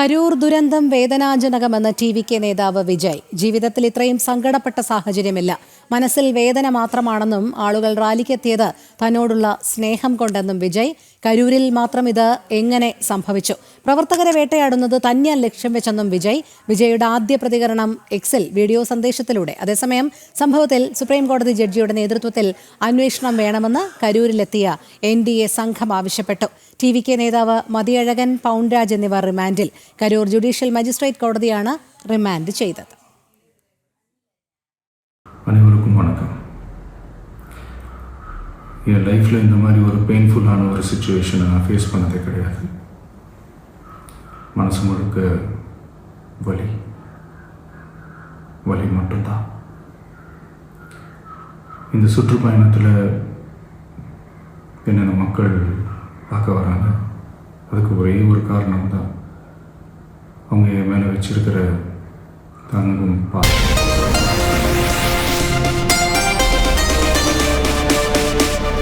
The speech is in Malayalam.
കരൂർ ദുരന്തം വേദനാജനകമെന്ന് ടി വി കെ നേതാവ് വിജയ്. ജീവിതത്തിൽ ഇത്രയും സങ്കടപ്പെട്ട സാഹചര്യമില്ല. മനസ്സിൽ വേദന മാത്രമാണെന്നും ആളുകൾ റാലിക്കെത്തിയത് തന്നോടുള്ള സ്നേഹം കൊണ്ടെന്നും വിജയ്. കരൂരിൽ മാത്രം ഇത് എങ്ങനെ സംഭവിച്ചു? പ്രവർത്തകരെ വേട്ടയാടുന്നത് തന്നെ ലക്ഷ്യം വെച്ചെന്നും വിജയ് വിജയുടെ ആദ്യ പ്രതികരണം എക്സിൽ വീഡിയോ സന്ദേശത്തിലൂടെ അതേസമയം സംഭവത്തിൽ സുപ്രീം കോടതി ജഡ്ജിയുടെ നേതൃത്വത്തിൽ അന്വേഷണം വേണമെന്ന് കരൂരിലെത്തിയ എൻ ഡി എ സംഘം ആവശ്യപ്പെട്ടു ടി വി കെ നേതാവ് മതിയഴകൻ പൗൺരാജ് എന്നിവർ റിമാൻഡിൽ കരൂർ ജുഡീഷ്യൽ മജിസ്ട്രേറ്റ് കോടതിയാണ് റിമാൻഡ് ചെയ്തത് அனைவருக்கும் வணக்கம் என் லைஃப்பில் இந்த மாதிரி ஒரு பெயின்ஃபுல்லான ஒரு சுச்சுவேஷனை நான் ஃபேஸ் பண்ணதே கிடையாது மனசு முழுக்க வலி. வலி மட்டும்தான். இந்த சுற்றுப்பயணத்தில் என்னென்ன மக்கள் பார்க்க வராங்க அதுக்கு ஒரே ஒரு காரணம் தான் அவங்க என் மேலே வச்சிருக்கிற தங்கும் பாசம்.